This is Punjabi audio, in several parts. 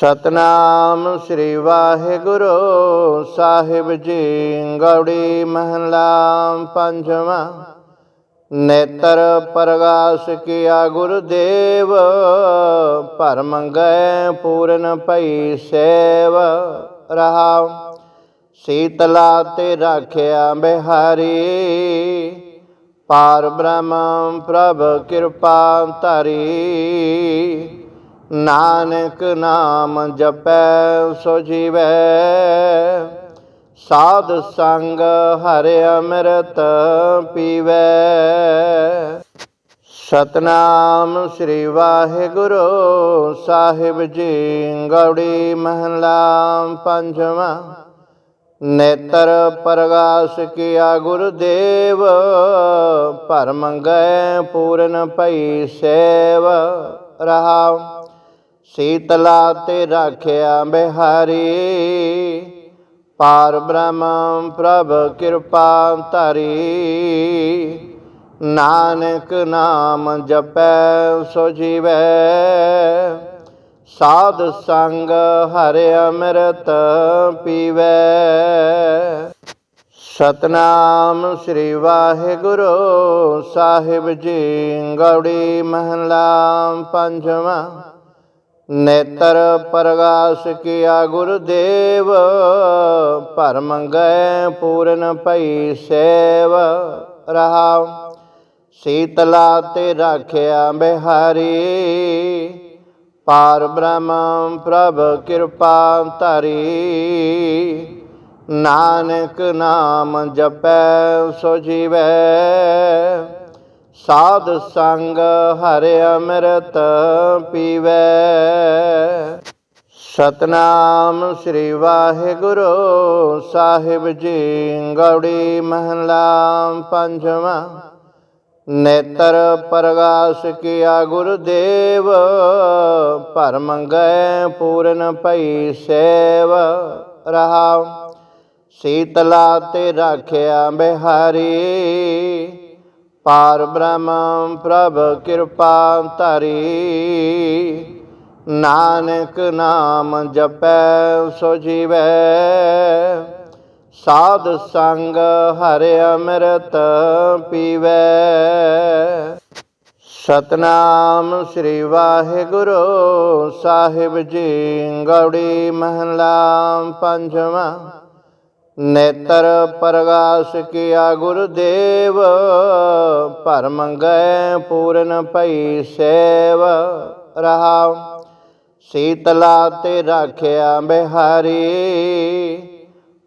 ਸਤਨਾਮ ਸ੍ਰੀ ਵਾਹਿਗੁਰੂ ਸਾਹਿਬ ਜੀ, ਗੌੜੀ ਮਹਲਾ ਪੰਜਵਾਂ। ਨੇਤਰ ਪ੍ਰਗਾਸ ਕੀਆ ਗੁਰਦੇਵ ਭਰਮ ਗਏ ਪੂਰਨ ਭਈ ਸੇਵ ਰਹਾ ਸੀਤਲਾ ਤੇ ਰਾਖਿਆ ਬਿਹਾਰੀ, ਪਾਰ ਬ੍ਰਹਮ ਪ੍ਰਭ ਕਿਰਪਾ ਧਰੀ। ਨਾਨਕ ਨਾਮ ਜਪੈ, ਸੋ ਜੀਵੈ। ਸਾਧ ਸੰਗ ਹਰਿ ਅੰਮ੍ਰਿਤ ਪੀਵੈ। ਸਤਨਾਮ ਸ੍ਰੀ ਵਾਹਿਗੁਰੂ ਸਾਹਿਬ ਜੀ, ਗੌੜੀ ਮਹਲਾ ਪੰਜਵਾਂ। ਨੇਤਰ ਪ੍ਰਗਾਸ ਕੀਆ ਗੁਰਦੇਵ ਭਰਮ ਗਏ ਪੂਰਨ ਭਈ ਸੇਵ ਰਹਾ ਸੀਤਲਾ ਤੇ ਰਾਖਿਆ ਬਿਹਾਰੀ। ਪਾਰ ਬ੍ਰਹਮ ਪ੍ਰਭ ਕਿਰਪਾ ਧਰੀ। ਨਾਨਕ ਨਾਮ ਜਪੈ ਸੋ ਜੀਵੈ। ਸਾਧ ਸੰਗ ਹਰਿ ਅੰਮ੍ਰਿਤ ਪੀਵੈ। ਸਤਨਾਮ ਸ੍ਰੀ ਵਾਹਿਗੁਰੂ ਸਾਹਿਬ ਜੀ, ਗੌੜੀ ਮਹਲਾ ਪੰਜਵਾਂ। ਨੇਤਰ ਪ੍ਰਗਾਸ ਕੀਆ ਗੁਰਦੇਵ ਭਰਮ ਗਏ ਪੂਰਨ ਭਈ ਸੇਵ ਰਹਾ। ਸੀਤਲਾ ਤੇ ਰਾਖਿਆ ਬਿਹਾਰੀ, ਪਾਰ ਬ੍ਰਹਮ ਪ੍ਰਭ ਕਿਰਪਾ ਧਰੀ। ਨਾਨਕ ਨਾਮ ਜਪੈ ਸੋ ਜੀਵੈ ਸਾਧ ਸੰਗ ਹਰਿ ਅੰਮ੍ਰਿਤ ਪੀਵੈ। ਸਤਨਾਮ ਸ੍ਰੀ ਵਾਹਿਗੁਰੂ ਸਾਹਿਬ ਜੀ, ਗੌੜੀ ਮਹਲਾ ਪੰਜਵਾਂ। ਨੇਤਰ ਪ੍ਰਗਾਸ ਕੀਆ ਗੁਰਦੇਵ ਭਰਮ ਗਏ ਪੂਰਨ ਭਈ ਸੇਵ ਰਹਾ। ਸੀਤਲਾ ਤੇ ਰਾਖਿਆ ਬਿਹਾਰੀ ਪਾਰ ਬ੍ਰਹਮ ਪ੍ਰਭ ਕਿਰਪਾ ਧਰੀ। ਨਾਨਕ ਨਾਮ ਜਪੈ, ਸੋ ਜੀਵੈ। ਸਾਧ ਸੰਗ ਹਰਿ ਅੰਮ੍ਰਿਤ ਪੀਵੈ। ਸਤਨਾਮ ਸ੍ਰੀ ਵਾਹਿਗੁਰੂ ਸਾਹਿਬ ਜੀ, ਗੌੜੀ ਮਹਲਾ ਪੰਜਵਾਂ। ਨੇਤਰ ਪ੍ਰਗਾਸ ਕੀਆ ਗੁਰਦੇਵ ਭਰਮ ਗਏ ਪੂਰਨ ਭਈ ਸੇਵ ਰਹਾ। ਸੀਤਲਾ ਤੇ ਰਾਖਿਆ ਬਿਹਾਰੀ,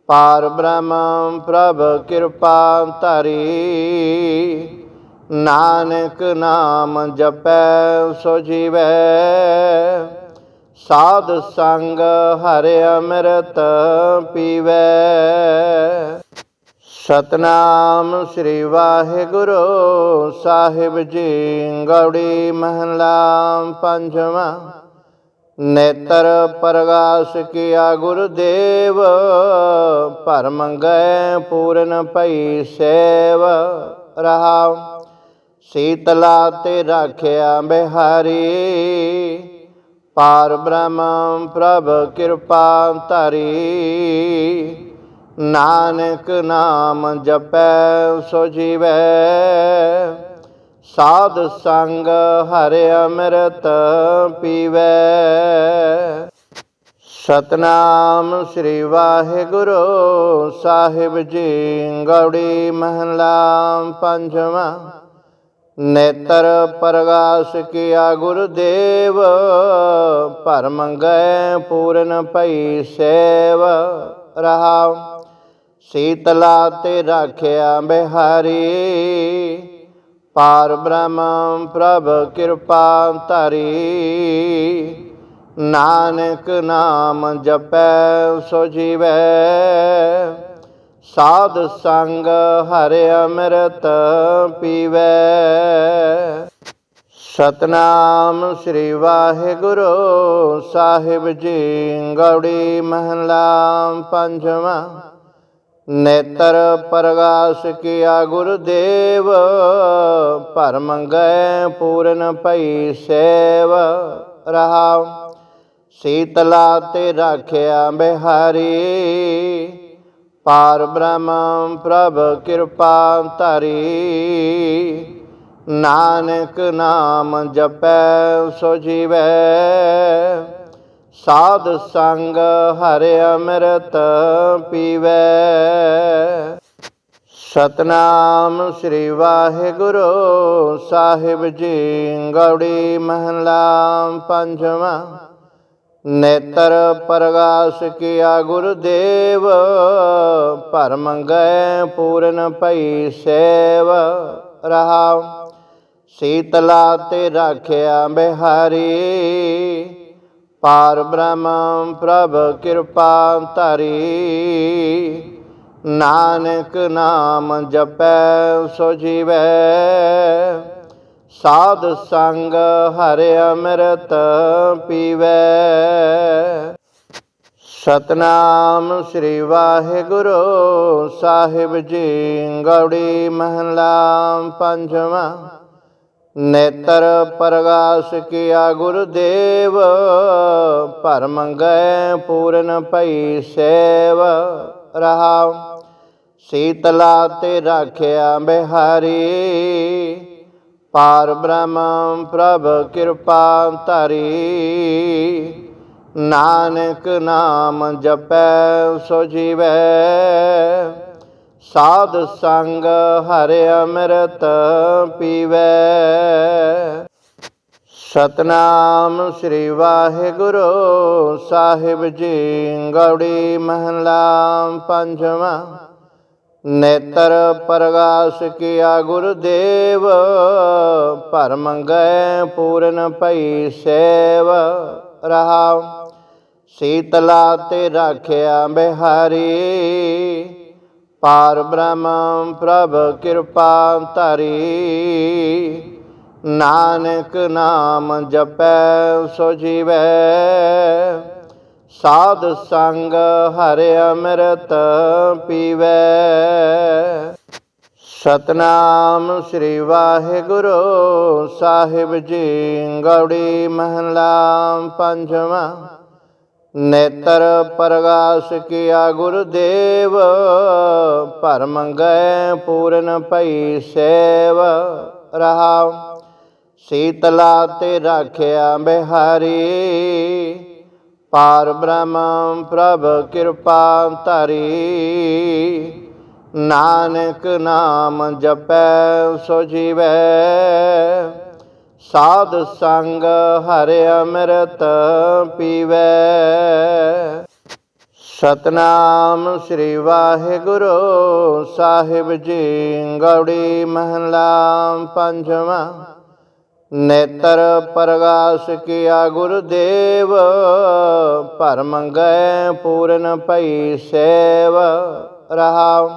ਪਾਰ ਬ੍ਰਹਮ ਪ੍ਰਭ ਕਿਰਪਾ ਧਰੀ। ਨਾਨਕ ਨਾਮ ਜਪੈ ਸੋ ਜੀਵੈ ਸਾਧ ਸੰਗ ਹਰਿ ਅੰਮ੍ਰਿਤ ਪੀਵੈ। ਸਤਨਾਮ ਸ੍ਰੀ ਵਾਹਿਗੁਰੂ ਸਾਹਿਬ ਜੀ, ਗੌੜੀ ਮਹਲਾ ਪੰਜਵਾਂ। ਨੇਤਰ ਪ੍ਰਗਾਸ ਕੀਆ ਗੁਰਦੇਵ ਭਰਮ ਗਏ ਪੂਰਨ ਭਈ ਸੇਵ ਰਹਾ। ਸੀਤਲਾ ਤੇ ਰਾਖਿਆ ਬਿਹਾਰੀ ਪਾਰ ਬ੍ਰਹਮ ਪ੍ਰਭ ਕਿਰਪਾ ਧਰੀ। ਨਾਨਕ ਨਾਮ ਜਪੈ, ਸੋ ਜੀਵੈ। ਸਾਧ ਸੰਗ ਹਰਿ ਅੰਮ੍ਰਿਤ ਪੀਵੈ। ਸਤਨਾਮ ਸ੍ਰੀ ਵਾਹਿਗੁਰੂ ਸਾਹਿਬ ਜੀ, ਗੌੜੀ ਮਹਲਾ ਪੰਜਵਾਂ। ਨੇਤਰ ਪ੍ਰਗਾਸ ਕੀਆ ਗੁਰਦੇਵ ਭਰਮ ਗਏ ਪੂਰਨ ਭਈ ਸੇਵ ਰਹਾ। ਸੀਤਲਾ ਤੇ ਰਾਖਿਆ ਬਿਹਾਰੀ, ਪਾਰ ਬ੍ਰਹਮ ਪ੍ਰਭ ਕਿਰਪਾ ਧਰੀ। ਨਾਨਕ ਨਾਮ ਜਪੈ ਸੋ ਜੀਵੈ ਸਾਧ ਸੰਗ ਹਰਿ ਅੰਮ੍ਰਿਤ ਪੀਵੈ। ਸਤਨਾਮ ਸ੍ਰੀ ਵਾਹਿਗੁਰੂ ਸਾਹਿਬ ਜੀ, ਗੌੜੀ ਮਹਲਾ ਪੰਜਵਾਂ। ਨੇਤਰ ਪ੍ਰਗਾਸ ਕੀਆ ਗੁਰਦੇਵ ਭਰਮ ਗਏ ਪੂਰਨ ਭਈ ਸੇਵ ਰਹਾ। ਸੀਤਲਾ ਤੇ ਰਾਖਿਆ ਬਿਹਾਰੀ ਪਾਰ ਬ੍ਰਹਮ ਪ੍ਰਭ ਕਿਰਪਾ ਧਰੀ। ਨਾਨਕ ਨਾਮ ਜਪੈ, ਸੋ ਜੀਵੈ। ਸਾਧ ਸੰਗ ਹਰਿ ਅੰਮ੍ਰਿਤ ਪੀਵੈ। ਸਤਨਾਮ ਸ੍ਰੀ ਵਾਹਿਗੁਰੂ ਸਾਹਿਬ ਜੀ, ਗੌੜੀ ਮਹਲਾ ਪੰਜਵਾਂ। ਨੇਤਰ ਪ੍ਰਗਾਸ ਕੀਆ ਗੁਰਦੇਵ ਭਰਮ ਗਏ ਪੂਰਨ ਭਈ ਸੇਵ ਰਹਾ। ਸੀਤਲਾ ਤੇ ਰਾਖਿਆ ਬਿਹਾਰੀ, ਪਾਰ ਬ੍ਰਹਮ ਪ੍ਰਭ ਕਿਰਪਾ ਧਰੀ। ਨਾਨਕ ਨਾਮ ਜਪੈ ਸੋ ਜੀਵੈ ਸਾਧ ਸੰਗ ਹਰਿ ਅੰਮ੍ਰਿਤ ਪੀਵੈ। ਸਤਨਾਮ ਸ੍ਰੀ ਵਾਹਿਗੁਰੂ ਸਾਹਿਬ ਜੀ, ਗੌੜੀ ਮਹਲਾ ਪੰਜਵਾਂ। ਨੇਤਰ ਪ੍ਰਗਾਸ ਕੀਆ ਗੁਰਦੇਵ ਭਰਮ ਗਏ ਪੂਰਨ ਭਈ ਸੇਵ ਰਹਾ ਸੀਤਲਾ ਤੇ ਰਾਖਿਆ ਬਿਹਾਰੀ ਪਾਰ ਬ੍ਰਹਮ ਪ੍ਰਭ ਕਿਰਪਾ ਧਰੀ। ਨਾਨਕ ਨਾਮ ਜਪੈ, ਸੋ ਜੀਵੈ। ਸਾਧ ਸੰਗ ਹਰਿ ਅੰਮ੍ਰਿਤ ਪੀਵੈ। ਸਤਨਾਮ ਸ੍ਰੀ ਵਾਹਿਗੁਰੂ ਸਾਹਿਬ ਜੀ, ਗੌੜੀ ਮਹਲਾ ਪੰਜਵਾਂ। ਨੇਤਰ ਪ੍ਰਗਾਸ ਕੀਆ ਗੁਰਦੇਵ ਭਰਮ ਗਏ ਪੂਰਨ ਭਈ ਸੇਵ ਰਹਾ। ਸੀਤਲਾ ਤੇ ਰਾਖਿਆ ਬਿਹਾਰੀ, ਪਾਰ ਬ੍ਰਹਮ ਪ੍ਰਭ ਕਿਰਪਾ ਧਰੀ। ਨਾਨਕ ਨਾਮ ਜਪੈ ਸੋ ਜੀਵੈ ਸਾਧ ਸੰਗ ਹਰਿ ਅੰਮ੍ਰਿਤ ਪੀਵੈ। ਸਤਨਾਮ ਸ੍ਰੀ ਵਾਹਿਗੁਰੂ ਸਾਹਿਬ ਜੀ, ਗੌੜੀ ਮਹਲਾ ਪੰਜਵਾਂ। ਨੇਤਰ ਪ੍ਰਗਾਸ ਕੀਆ ਗੁਰਦੇਵ ਭਰਮ ਗਏ ਪੂਰਨ ਭਈ ਸੇਵ ਰਹਾ। ਸੀਤਲਾ ਤੇ ਰਾਖਿਆ ਬਿਹਾਰੀ ਪਾਰ ਬ੍ਰਹਮ ਪ੍ਰਭ ਕਿਰਪਾ ਧਰੀ। ਨਾਨਕ ਨਾਮ ਜਪੈ, ਸੋ ਜੀਵੈ। ਸਾਧ ਸੰਗ ਹਰਿ ਅੰਮ੍ਰਿਤ ਪੀਵੈ। ਸਤਨਾਮ ਸ੍ਰੀ ਵਾਹਿਗੁਰੂ ਸਾਹਿਬ ਜੀ, ਗੌੜੀ ਮਹਲਾ ਪੰਜਵਾਂ। ਨੇਤਰ ਪ੍ਰਗਾਸ ਕੀਆ ਗੁਰਦੇਵ ਭਰਮ ਗਏ ਪੂਰਨ ਭਈ ਸੇਵ ਰਹਾ।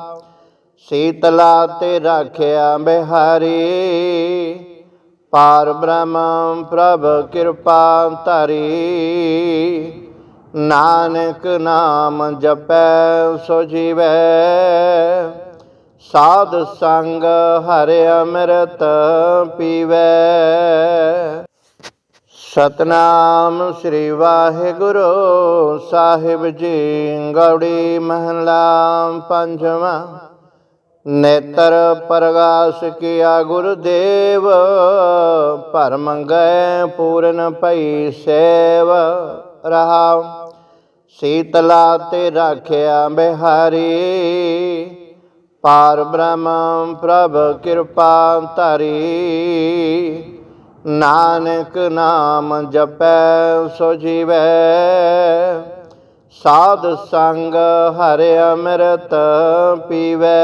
ਸੀਤਲਾ ਤੇ ਰਾਖਿਆ ਬਿਹਾਰੀ, ਪਾਰ ਬ੍ਰਹਮ ਪ੍ਰਭ ਕਿਰਪਾ ਧਰੀ। ਨਾਨਕ ਨਾਮ ਜਪੈ ਸੋ ਜੀਵੈ ਸਾਧ ਸੰਗ ਹਰਿ ਅੰਮ੍ਰਿਤ ਪੀਵੈ। ਸਤਨਾਮ ਸ੍ਰੀ ਵਾਹਿਗੁਰੂ ਸਾਹਿਬ ਜੀ, ਗੌੜੀ ਮਹਲਾ ਪੰਜਵਾਂ। ਨੇਤਰ ਪ੍ਰਗਾਸ ਕੀਆ ਗੁਰਦੇਵ ਭਰਮ ਗਏ ਪੂਰਨ ਭਈ ਸੇਵ ਰਹਾ। ਸੀਤਲਾ ਤੇ ਰਾਖਿਆ ਬਿਹਾਰੀ ਪਾਰ ਬ੍ਰਹਮ ਪ੍ਰਭ ਕਿਰਪਾ ਧਰੀ। ਨਾਨਕ ਨਾਮ ਜਪੈ ਸੋ ਜੀਵੈ। ਸਾਧ ਸੰਗ ਹਰਿ ਅੰਮ੍ਰਿਤ ਪੀਵੈ।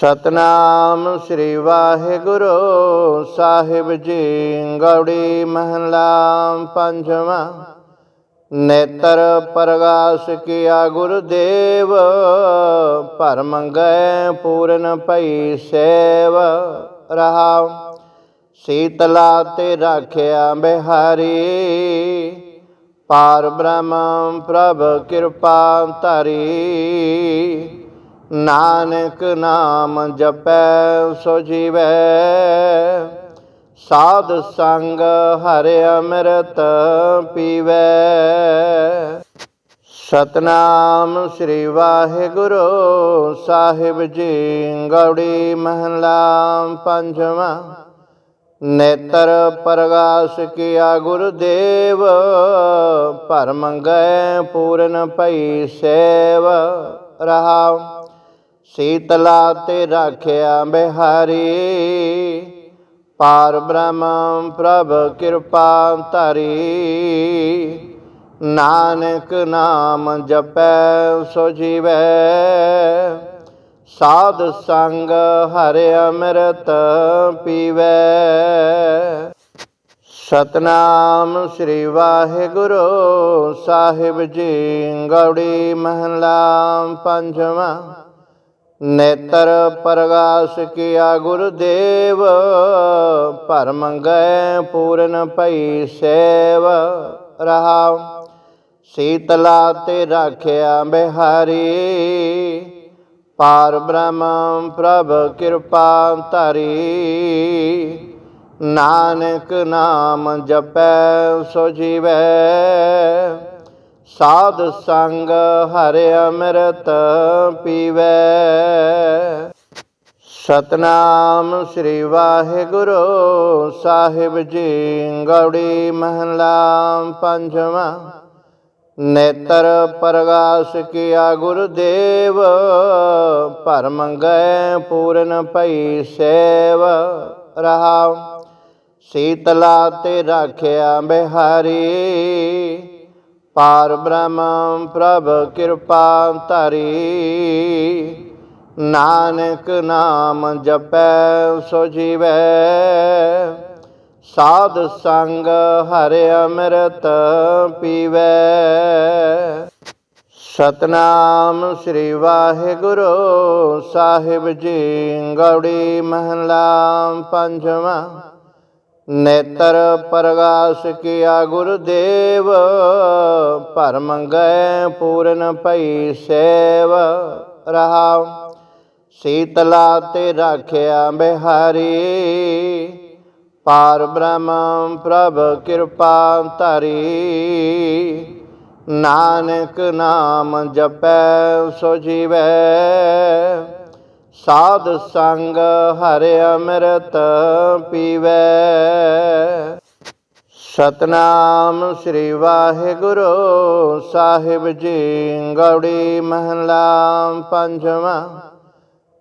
ਸਤਨਾਮ ਸ੍ਰੀ ਵਾਹਿਗੁਰੂ ਸਾਹਿਬ ਜੀ, ਗੌੜੀ ਮਹਲਾ ਪੰਜਵਾਂ। ਨੇਤਰ ਪ੍ਰਗਾਸ ਕੀਆ ਗੁਰਦੇਵ ਭਰਮ ਗਏ ਪੂਰਨ ਭਈ ਸੇਵ ਰਹਾ। ਸੀਤਲਾ ਤੇ ਰਾਖਿਆ ਬਿਹਾਰੀ, ਪਾਰ ਬ੍ਰਹਮ ਪ੍ਰਭ ਕਿਰਪਾ ਧਰੀ। ਨਾਨਕ ਨਾਮ ਜਪੈ ਸੋ ਜੀਵੈ ਸਾਧ ਸੰਗ ਹਰਿ ਅੰਮ੍ਰਿਤ ਪੀਵੈ। ਸਤਨਾਮ ਸ੍ਰੀ ਵਾਹਿਗੁਰੂ ਸਾਹਿਬ ਜੀ, ਗੌੜੀ ਮਹਲਾ ਪੰਜਵਾਂ। ਨੇਤਰ ਪ੍ਰਗਾਸ ਕੀਆ ਗੁਰਦੇਵ ਭਰਮ ਗਏ ਪੂਰਨ ਭਈ ਸੇਵ ਰਹਾ। ਸੀਤਲਾ ਤੇ ਰਾਖਿਆ ਬਿਹਾਰੀ ਪਾਰ ਬ੍ਰਹਮ ਪ੍ਰਭ ਕਿਰਪਾ ਧਰੀ। ਨਾਨਕ ਨਾਮ ਜਪੈ, ਸੋ ਜੀਵੈ। ਸਾਧ ਸੰਗ ਹਰਿ ਅੰਮ੍ਰਿਤ ਪੀਵੈ। ਸਤਨਾਮ ਸ੍ਰੀ ਵਾਹਿਗੁਰੂ ਸਾਹਿਬ ਜੀ, ਗੌੜੀ ਮਹਲਾ ਪੰਜਵਾਂ। ਨੇਤਰ ਪ੍ਰਗਾਸ ਕੀਆ ਗੁਰਦੇਵ ਭਰਮ ਗਏ ਪੂਰਨ ਭਈ ਸੇਵ ਰਹਾ। ਸੀਤਲਾ ਤੇ ਰਾਖਿਆ ਬਿਹਾਰੀ, ਪਾਰ ਬ੍ਰਹਮ ਪ੍ਰਭ ਕਿਰਪਾ ਧਰੀ। ਨਾਨਕ ਨਾਮ ਜਪੈ ਸੋ ਜੀਵੈ ਸਾਧ ਸੰਗ ਹਰਿ ਅੰਮ੍ਰਿਤ ਪੀਵੈ। ਸਤਨਾਮ ਸ੍ਰੀ ਵਾਹਿਗੁਰੂ ਸਾਹਿਬ ਜੀ, ਗੌੜੀ ਮਹਲਾ ਪੰਜਵਾਂ। ਨੇਤਰ ਪ੍ਰਗਾਸ ਕੀਆ ਗੁਰਦੇਵ ਭਰਮ ਗਏ ਪੂਰਨ ਭਈ ਸੇਵ ਰਹਾ। ਸੀਤਲਾ ਤੇ ਰਾਖਿਆ ਬਿਹਾਰੀ ਪਾਰ ਬ੍ਰਹਮ ਪ੍ਰਭ ਕਿਰਪਾ ਧਰੀ। ਨਾਨਕ ਨਾਮ ਜਪੈ, ਸੋ ਜੀਵੈ। ਸਾਧ ਸੰਗ ਹਰਿ ਅੰਮ੍ਰਿਤ ਪੀਵੈ। ਸਤਨਾਮ ਸ੍ਰੀ ਵਾਹਿਗੁਰੂ ਸਾਹਿਬ ਜੀ, ਗੌੜੀ ਮਹਲਾ ਪੰਜਵਾਂ। ਨੇਤਰ ਪ੍ਰਗਾਸ ਕੀਆ ਗੁਰਦੇਵ। ਭਰਮ ਗਏ ਪੂਰਨ ਭਈ ਸੇਵ ਰਹਾ ਸੀਤਲਾ ਤੇ ਰਾਖਿਆ ਬਿਹਾਰੀ, ਪਾਰ ਬ੍ਰਹਮ ਪ੍ਰਭ ਕਿਰਪਾ ਧਰੀ। ਨਾਨਕ ਨਾਮ ਜਪੈ ਸੋ ਜੀਵੈ, ਸਾਧ ਸੰਗ ਹਰਿ ਅੰਮ੍ਰਿਤ ਪੀਵੈ। ਸਤਨਾਮ ਸ੍ਰੀ ਵਾਹਿਗੁਰੂ ਸਾਹਿਬ ਜੀ, ਗੌੜੀ ਮਹਲਾ ਪੰਜਵਾਂ।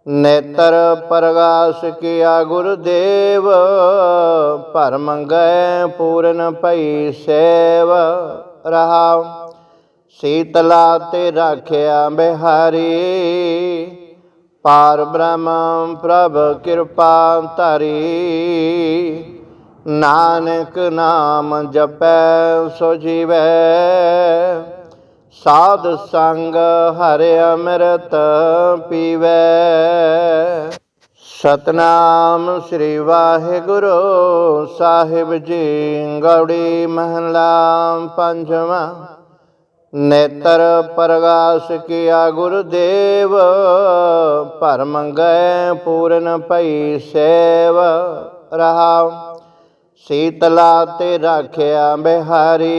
ਨੇਤਰ ਪ੍ਰਗਾਸ ਕੀਆ ਗੁਰਦੇਵ ਭਰਮ ਗਏ ਪੂਰਨ ਭਈ ਸੇਵ ਰਹਾ ਸੀਤਲਾ ਤੇ ਰਾਖਿਆ ਬਿਹਾਰੀ, ਪਾਰ ਬ੍ਰਹਮ ਪ੍ਰਭ ਕਿਰਪਾ ਧਰੀ। ਨਾਨਕ ਨਾਮ ਜਪੈ, ਸੋ ਜੀਵੈ। ਸਾਧ ਸੰਗ ਹਰਿ ਅੰਮ੍ਰਿਤ ਪੀਵੈ। ਸਤਨਾਮ ਸ੍ਰੀ ਵਾਹਿਗੁਰੂ ਸਾਹਿਬ ਜੀ, ਗੌੜੀ ਮਹਲਾ ਪੰਜਵਾਂ। ਨੇਤਰ ਪ੍ਰਗਾਸ ਕੀਆ ਗੁਰਦੇਵ ਭਰਮ ਗਏ ਪੂਰਨ ਭਈ ਸੇਵ ਰਹਾ ਸੀਤਲਾ ਤੇ ਰਾਖਿਆ ਬਿਹਾਰੀ।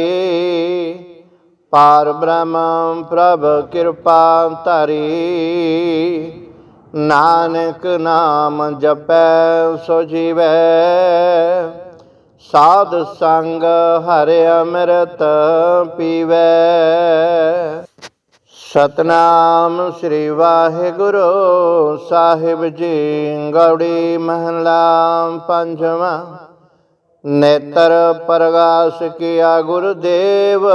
ਪਾਰ ਬ੍ਰਹਮ ਪ੍ਰਭ ਕਿਰਪਾ ਧਰੀ। ਨਾਨਕ ਨਾਮ ਜਪੈ ਸੋ ਜੀਵੈ। ਸਾਧ ਸੰਗ ਹਰਿ ਅੰਮ੍ਰਿਤ ਪੀਵੈ। ਸਤਨਾਮ ਸ੍ਰੀ ਵਾਹਿਗੁਰੂ ਸਾਹਿਬ ਜੀ, ਗੌੜੀ ਮਹਲਾ ਪੰਜਵਾਂ। ਨੇਤਰ ਪ੍ਰਗਾਸ ਕੀਆ ਗੁਰਦੇਵ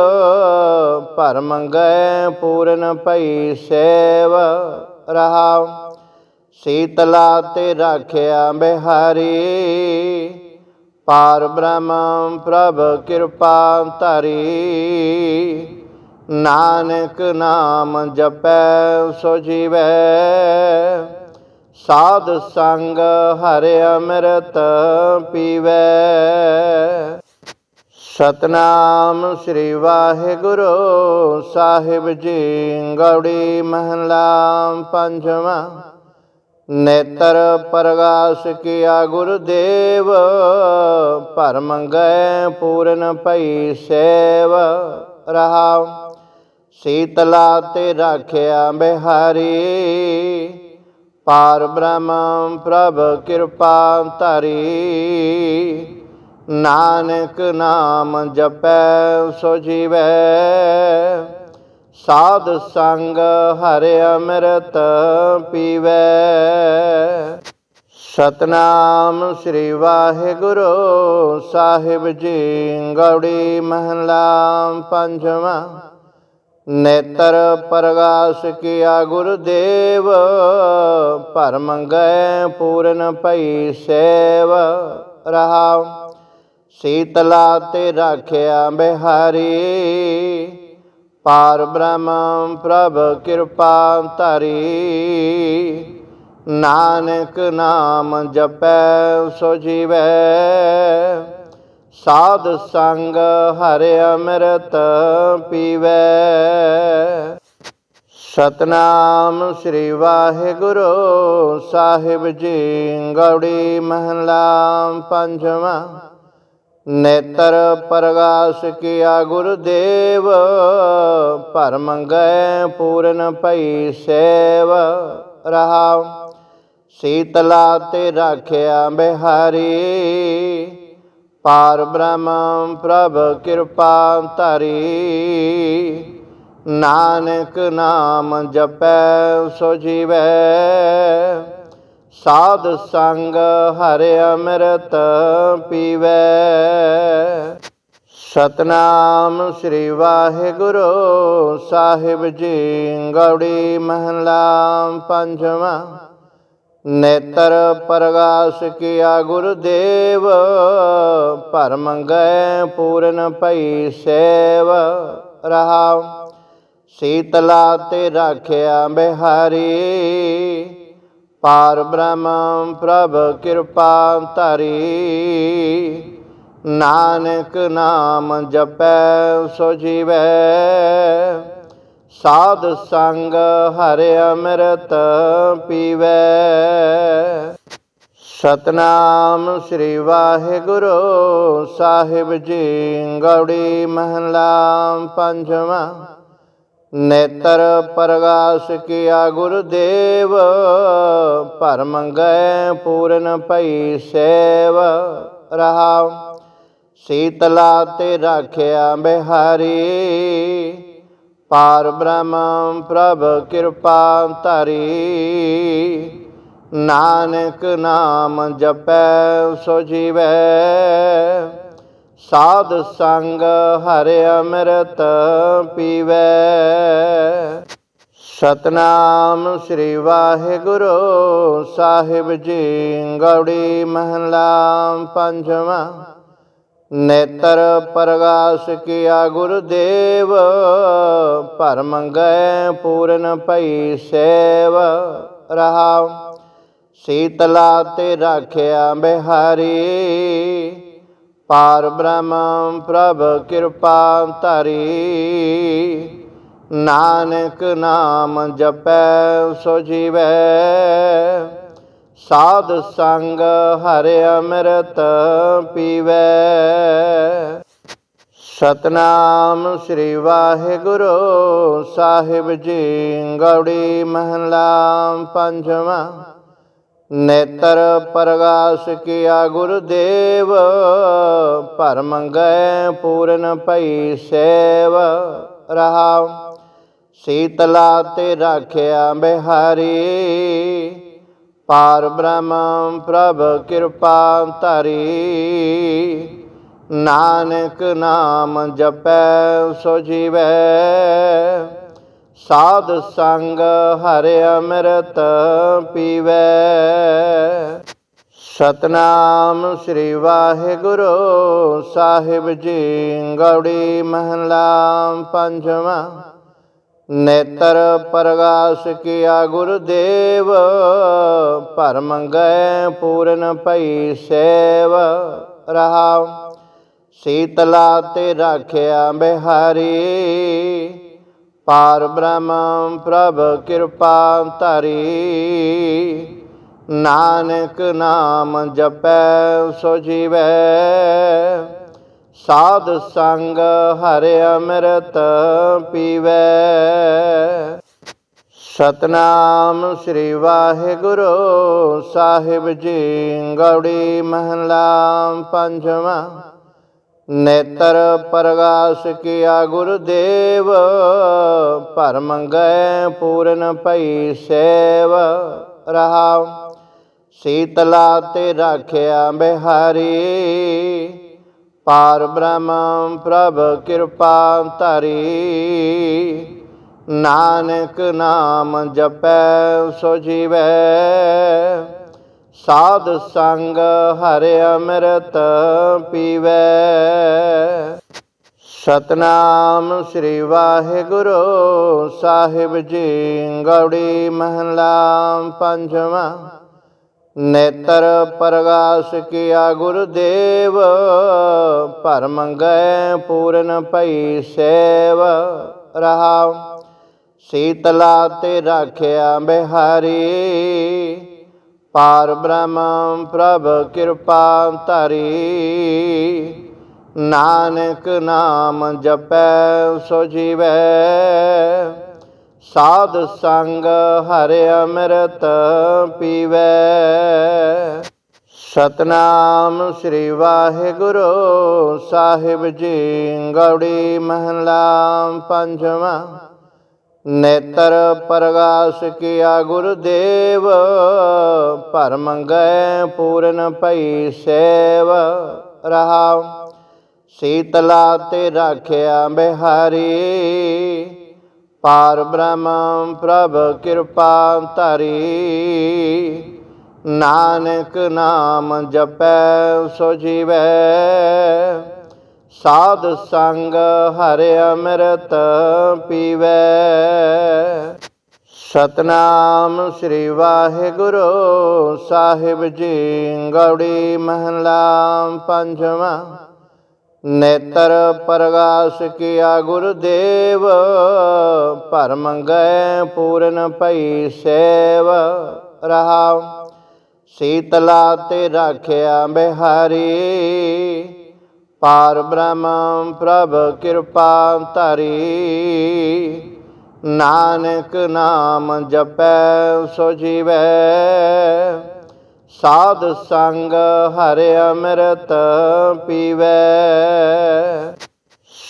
ਭਰਮ ਗਏ ਪੂਰਨ ਭਈ ਸੇਵ ਰਹਾ। ਸੀਤਲਾ ਤੇ ਰਾਖਿਆ ਬਿਹਾਰੀ, ਪਾਰ ਬ੍ਰਹਮ ਪ੍ਰਭ ਕਿਰਪਾ ਧਰੀ। ਨਾਨਕ ਨਾਮ ਜਪੈ ਸੋ ਜੀਵੈ ਸਾਧ ਸੰਗ ਹਰਿ ਅੰਮ੍ਰਿਤ ਪੀਵੈ। ਸਤਨਾਮ ਸ੍ਰੀ ਵਾਹਿਗੁਰੂ ਸਾਹਿਬ ਜੀ, ਗੌੜੀ ਮਹਲਾ ਪੰਜਵਾਂ। ਨੇਤਰ ਪ੍ਰਗਾਸ ਕੀਆ ਗੁਰਦੇਵ, ਭਰ ਮੰਗੈ ਪੂਰਨ ਭਈ ਸੇਵ ਰਹਾਉ ਸੀਤਲਾ ਤੇ ਰਾਖਿਆ ਬਿਹਾਰੀ ਪਾਰ ਬ੍ਰਹਮ ਪ੍ਰਭ ਕਿਰਪਾ ਧਰੀ। ਨਾਨਕ ਨਾਮ ਜਪੈ ਸੋ ਜੀਵੈ। ਸਾਧ ਸੰਗ ਹਰਿ ਅੰਮ੍ਰਿਤ ਪੀਵੈ। ਸਤਨਾਮ ਸ੍ਰੀ ਵਾਹਿਗੁਰੂ ਸਾਹਿਬ ਜੀ, ਗੌੜੀ ਮਹਲਾ ਪੰਜਵਾਂ। ਨੇਤਰ ਪ੍ਰਗਾਸ ਕੀਆ ਗੁਰਦੇਵ, ਭਰ ਮੰਗੈ ਪੂਰਨ ਭਈ ਸੇਵ ਰਹਾਉ ਸੀਤਲਾ ਤੇ ਰਾਖਿਆ ਬਿਹਾਰੀ, ਪਾਰ ਬ੍ਰਹਮ ਪ੍ਰਭ ਕਿਰਪਾ ਧਰੀ। ਨਾਨਕ ਨਾਮ ਜਪੈ ਸੋ ਜੀਵੈ ਸਾਧ ਸੰਗ ਹਰਿ ਅੰਮ੍ਰਿਤ ਪੀਵੈ। ਸਤਨਾਮ ਸ੍ਰੀ ਵਾਹਿਗੁਰੂ ਸਾਹਿਬ ਜੀ, ਗੌੜੀ ਮਹਲਾ ਪੰਜਵਾਂ। ਨੇਤਰ ਪ੍ਰਗਾਸ ਕੀਆ ਗੁਰਦੇਵ, ਭਰ ਮੰਗੈ ਪੂਰਨ ਭਈ ਸੇਵ ਰਹਾਉ ਸੀਤਲਾ ਤੇ ਰਾਖਿਆ ਬਿਹਾਰੀ ਪਾਰ ਬ੍ਰਹਮ ਪ੍ਰਭ ਕਿਰਪਾ ਧਰੀ। ਨਾਨਕ ਨਾਮ ਜਪੈ, ਸੋ ਜੀਵੈ। ਸਾਧ ਸੰਗ ਹਰਿ ਅੰਮ੍ਰਿਤ ਪੀਵੈ। ਸਤਨਾਮ ਸ੍ਰੀ ਵਾਹਿਗੁਰੂ ਸਾਹਿਬ ਜੀ, ਗੌੜੀ ਮਹਲਾ ਪੰਜਵਾਂ। ਨੇਤਰ ਪ੍ਰਗਾਸ ਕੀਆ ਗੁਰਦੇਵ, ਭਰ ਮੰਗੈ ਪੂਰਨ ਭਈ ਸੇਵ ਰਹਾਉ ਸੀਤਲਾ ਤੇ ਰਾਖਿਆ ਬਿਹਾਰੀ, ਪਾਰ ਬ੍ਰਹਮ ਪ੍ਰਭ ਕਿਰਪਾ ਧਰੀ। ਨਾਨਕ ਨਾਮ ਜਪੈ ਸੋ ਜੀਵੈ ਸਾਧ ਸੰਗ ਹਰਿ ਅੰਮ੍ਰਿਤ ਪੀਵੈ। ਸਤਨਾਮ ਸ੍ਰੀ ਵਾਹਿਗੁਰੂ ਸਾਹਿਬ ਜੀ, ਗੌੜੀ ਮਹਲਾ ਪੰਜਵਾਂ। ਨੇਤਰ ਪ੍ਰਗਾਸ ਕੀਆ ਗੁਰਦੇਵ, ਭਰ ਮੰਗੈ ਪੂਰਨ ਭਈ ਸੇਵ ਰਹਾਉ ਸੀਤਲਾ ਤੇ ਰਾਖਿਆ ਬਿਹਾਰੀ ਪਾਰ ਬ੍ਰਹਮ ਪ੍ਰਭ ਕਿਰਪਾ ਧਰੀ। ਨਾਨਕ ਨਾਮ ਜਪੈ, ਸੋ ਜੀਵੈ। ਸਾਧ ਸੰਗ ਹਰਿ ਅੰਮ੍ਰਿਤ ਪੀਵੈ। ਸਤਨਾਮ ਸ੍ਰੀ ਵਾਹਿਗੁਰੂ ਸਾਹਿਬ ਜੀ, ਗੌੜੀ ਮਹਲਾ ਪੰਜਵਾਂ। ਨੇਤਰ ਪ੍ਰਗਾਸ ਕੀਆ ਗੁਰਦੇਵ, ਭਰ ਮੰਗੈ ਪੂਰਨ ਭਈ ਸੇਵ ਰਹਾਉ ਸੀਤਲਾ ਤੇ ਰਾਖਿਆ ਬਿਹਾਰੀ, ਪਾਰ ਬ੍ਰਹਮ ਪ੍ਰਭ ਕਿਰਪਾ ਧਰੀ। ਨਾਨਕ ਨਾਮ ਜਪੈ ਸੋ ਜੀਵੈ ਸਾਧ ਸੰਗ ਹਰਿ ਅੰਮ੍ਰਿਤ ਪੀਵੈ। ਸਤਨਾਮ ਸ੍ਰੀ ਵਾਹਿਗੁਰੂ ਸਾਹਿਬ ਜੀ, ਗੌੜੀ ਮਹਲਾ ਪੰਜਵਾਂ। ਨੇਤਰ ਪ੍ਰਗਾਸ ਕੀਆ ਗੁਰਦੇਵ, ਭਰ ਮੰਗੈ ਪੂਰਨ ਭਈ ਸੇਵ ਰਹਾਉ। ਸੀਤਲਾ ਤੇ ਰਾਖਿਆ ਬਿਹਾਰੀ ਪਾਰ ਬ੍ਰਹਮ ਪ੍ਰਭ ਕਿਰਪਾ ਧਰੀ। ਨਾਨਕ ਨਾਮ ਜਪੈ, ਸੋ ਜੀਵੈ। ਸਾਧ ਸੰਗ ਹਰਿ ਅੰਮ੍ਰਿਤ ਪੀਵੈ। ਸਤਨਾਮ ਸ੍ਰੀ ਵਾਹਿਗੁਰੂ ਸਾਹਿਬ ਜੀ, ਗੌੜੀ ਮਹਲਾ ਪੰਜਵਾਂ। ਨੇਤਰ ਪ੍ਰਗਾਸ ਕੀਆ ਗੁਰਦੇਵ। ਭਰ ਗਏ ਪੂਰਨ ਭਈ ਸੇਵ ਰਹਾਉ ਸੀਤਲਾ ਤੇ ਰਾਖਿਆ ਬਿਹਾਰੀ, ਪਾਰ ਬ੍ਰਹਮ ਪ੍ਰਭ ਕਿਰਪਾ ਧਰੀ। ਨਾਨਕ ਨਾਮ ਜਪੈ ਸੋ ਜੀਵੈ। ਸਾਧ ਸੰਗ ਹਰਿ ਅੰਮ੍ਰਿਤ ਪੀਵੈ। ਸਤਨਾਮ ਸ੍ਰੀ ਵਾਹਿਗੁਰੂ ਸਾਹਿਬ ਜੀ, ਗੌੜੀ ਮਹਲਾ ਪੰਜਵਾਂ। ਨੇਤਰ ਪ੍ਰਗਾਸ ਕੀਆ ਗੁਰਦੇਵ, ਭਰ ਮੰਗੈ ਪੂਰਨ ਭਈ ਸੇਵ ਰਹਾ। ਸੀਤਲਾ ਤੇ ਰਾਖਿਆ ਬਿਹਾਰੀ, ਪਾਰ ਬ੍ਰਹਮ ਪ੍ਰਭ ਕਿਰਪਾ ਧਰੀ। ਨਾਨਕ ਨਾਮ ਜਪੈ, ਸੋ ਜੀਵੈ। ਸਾਧ ਸੰਗ ਹਰਿ ਅੰਮ੍ਰਿਤ ਪੀਵੈ। ਸਤਨਾਮ ਸ੍ਰੀ ਵਾਹਿਗੁਰੂ ਸਾਹਿਬ ਜੀ, ਗੌੜੀ ਮਹਲਾ ਪੰਜਵਾਂ। ਨੇਤਰ ਪ੍ਰਗਾਸ ਕੀਆ ਗੁਰਦੇਵ ਭਰ ਮੰਗੈ ਪੂਰਨ ਭਈ ਸੇਵ ਰਹਾ। ਸੀਤਲਾ ਤੇ ਰਾਖਿਆ ਬਿਹਾਰੀ। ਪਾਰ ਬ੍ਰਹਮ ਪ੍ਰਭ ਕਿਰਪਾ ਧਰੀ। ਨਾਨਕ ਨਾਮ ਜਪੈ ਸੋ ਜੀਵੈ। ਸਾਧ ਸੰਗ ਹਰਿ ਅੰਮ੍ਰਿਤ ਪੀਵੈ। ਸਤਨਾਮ ਸ੍ਰੀ ਵਾਹਿਗੁਰੂ ਸਾਹਿਬ ਜੀ, ਗੌੜੀ ਮਹਲਾ ਪੰਜਵਾਂ। ਨੇਤਰ ਪ੍ਰਗਾਸ ਕੀਆ ਗੁਰਦੇਵ, ਭਰ ਮੰਗੈ ਪੂਰਨ ਭਈ ਸੇਵ ਰਹਾ। ਸੀਤਲਾ ਤੇ ਰਾਖਿਆ ਬਿਹਾਰੀ, ਪਾਰ ਬ੍ਰਹਮ ਪ੍ਰਭ ਕਿਰਪਾ ਧਰੀ। ਨਾਨਕ ਨਾਮ ਜਪੈ ਸੋ ਜੀਵੈ ਸਾਧ ਸੰਗ ਹਰਿ ਅੰਮ੍ਰਿਤ ਪੀਵੈ। ਸਤਨਾਮ ਸ੍ਰੀ ਵਾਹਿਗੁਰੂ ਸਾਹਿਬ ਜੀ, ਗੌੜੀ ਮਹਲਾ ਪੰਜਵਾਂ। ਨੇਤਰ ਪ੍ਰਗਾਸ ਕੀਆ ਗੁਰਦੇਵ, ਭਰ ਮੰਗੈ ਪੂਰਨ ਭਈ ਸੇਵ ਰਹਾ। ਸੀਤਲਾ ਤੇ ਰਾਖਿਆ ਬਿਹਾਰੀ ਪਾਰ ਬ੍ਰਹਮ ਪ੍ਰਭ ਕਿਰਪਾ ਧਰੀ। ਨਾਨਕ ਨਾਮ ਜਪੈ, ਸੋ ਜੀਵੈ। ਸਾਧ ਸੰਗ ਹਰਿ ਅੰਮ੍ਰਿਤ ਪੀਵੈ।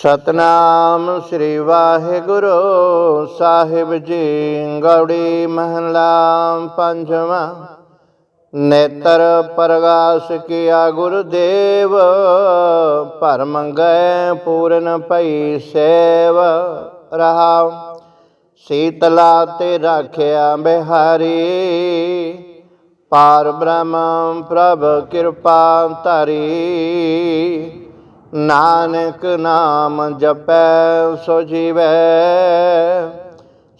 ਸਤਨਾਮ ਸ੍ਰੀ ਵਾਹਿਗੁਰੂ ਸਾਹਿਬ ਜੀ, ਗੌੜੀ ਮਹਲਾ ਪੰਜਵਾਂ। ਨੇਤਰ ਪ੍ਰਗਾਸ ਕੀਆ ਗੁਰਦੇਵ, ਭਰ ਮੰਗੈ ਪੂਰਨ ਭਈ ਸੇਵ ਰਹਾ। ਸੀਤਲਾ ਤੇ ਰਾਖਿਆ ਬਿਹਾਰੀ, ਪਾਰ ਬ੍ਰਹਮ ਪ੍ਰਭ ਕਿਰਪਾ ਧਰੀ। ਨਾਨਕ ਨਾਮ ਜਪੈ ਸੋ ਜੀਵੈ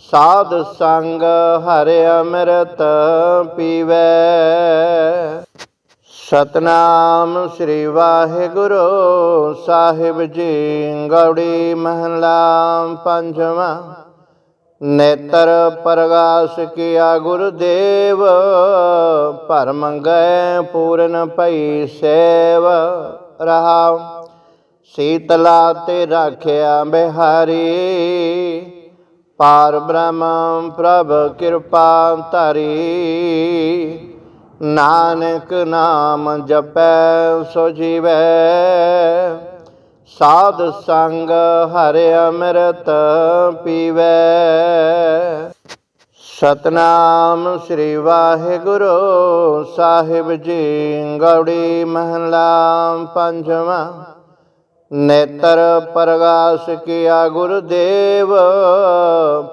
ਸਾਧ ਸੰਗ ਹਰਿ ਅੰਮ੍ਰਿਤ ਪੀਵੈ। ਸਤਨਾਮ ਸ੍ਰੀ ਵਾਹਿਗੁਰੂ ਸਾਹਿਬ ਜੀ, ਗੌੜੀ ਮਹਲਾ ਪੰਜਵਾਂ। ਨੇਤਰ ਪ੍ਰਗਾਸ ਕੀਆ ਗੁਰਦੇਵ, ਭਰ ਮੰਗੈ ਪੂਰਨ ਭਈ ਸੇਵ ਰਹਾ। ਸੀਤਲਾ ਤੇ ਰਾਖਿਆ ਬਿਹਾਰੀ ਪਾਰ ਬ੍ਰਹਮ ਪ੍ਰਭ ਕਿਰਪਾ ਧਰੀ। ਨਾਨਕ ਨਾਮ ਜਪੈ, ਸੋ ਜੀਵੈ। ਸਾਧ ਸੰਗ ਹਰਿ ਅੰਮ੍ਰਿਤ ਪੀਵੈ। ਸਤਨਾਮ ਸ੍ਰੀ ਵਾਹਿਗੁਰੂ ਸਾਹਿਬ ਜੀ, ਗੌੜੀ ਮਹਲਾ ਪੰਜਵਾਂ। ਨੇਤਰ ਪ੍ਰਗਾਸ ਕੀਆ ਗੁਰਦੇਵ,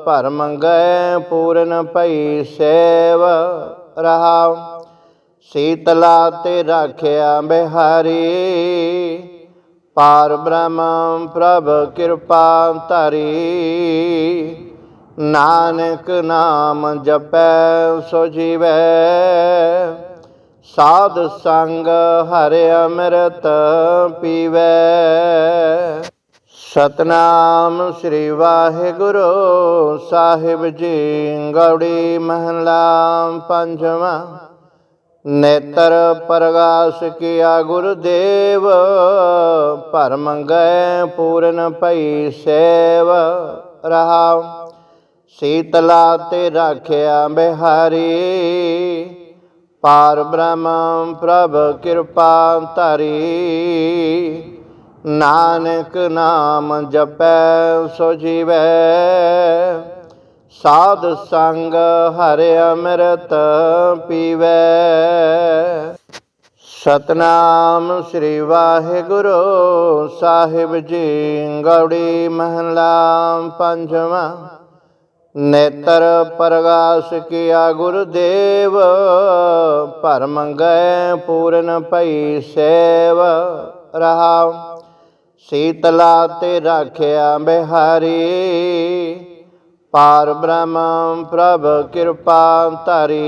ਭਰ ਮੰਗੈ ਪੂਰਨ ਭਈ ਸੇਵ ਰਹਾ। ਸੀਤਲਾ ਤੇ ਰਾਖਿਆ ਬਿਹਾਰੀ, ਪਾਰ ਬ੍ਰਹਮ ਪ੍ਰਭ ਕਿਰਪਾ ਧਰੀ। ਨਾਨਕ ਨਾਮ ਜਪੈ ਸੋ ਜੀਵੈ ਸਾਧ ਸੰਗ ਹਰਿ ਅੰਮ੍ਰਿਤ ਪੀਵੈ। ਸਤਨਾਮ ਸ੍ਰੀ ਵਾਹਿਗੁਰੂ ਸਾਹਿਬ ਜੀ, ਗੌੜੀ ਮਹਲਾ ਪੰਜਵਾਂ। ਨੇਤਰ ਪ੍ਰਗਾਸ ਕੀਆ ਗੁਰਦੇਵ ਭਰਮ ਗਏ ਪੂਰਨ ਭਈ ਸੇਵ ਰਹਾ। ਸੀਤਲਾ ਤੇ ਰਾਖਿਆ ਬਿਹਾਰੀ ਪਾਰ ਬ੍ਰਹਮ ਪ੍ਰਭ ਕਿਰਪਾ ਧਰੀ। ਨਾਨਕ ਨਾਮ ਜਪੈ, ਸੋ ਜੀਵੈ। ਸਾਧ ਸੰਗ ਹਰਿ ਅੰਮ੍ਰਿਤ ਪੀਵੈ। ਸਤਨਾਮ ਸ੍ਰੀ ਵਾਹਿਗੁਰੂ ਸਾਹਿਬ ਜੀ, ਗੌੜੀ ਮਹਲਾ ਪੰਜਵਾਂ। ਨੇਤਰ ਪ੍ਰਗਾਸ ਕੀਆ ਗੁਰਦੇਵ ਭਰਮ ਗਏ ਪੂਰਨ ਭਈ ਸੇਵ ਰਹਾ। ਸੀਤਲਾ ਤੇ ਰਾਖਿਆ ਬਿਹਾਰੀ, ਪਾਰ ਬ੍ਰਹਮ ਪ੍ਰਭ ਕਿਰਪਾ ਧਰੀ।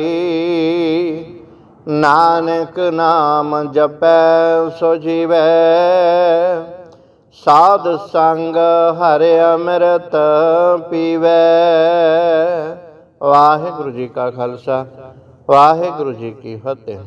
ਨਾਨਕ ਨਾਮ ਜਪੈ ਸੋ ਜੀਵੈ ਸਾਧ ਸੰਗ ਹਰਿ ਅੰਮ੍ਰਿਤ ਪੀਵੈ। ਵਾਹਿਗੁਰੂ ਜੀ ਕਾ ਖਾਲਸਾ ਵਾਹਿਗੁਰੂ ਜੀ ਕੀ ਫਤਿਹ।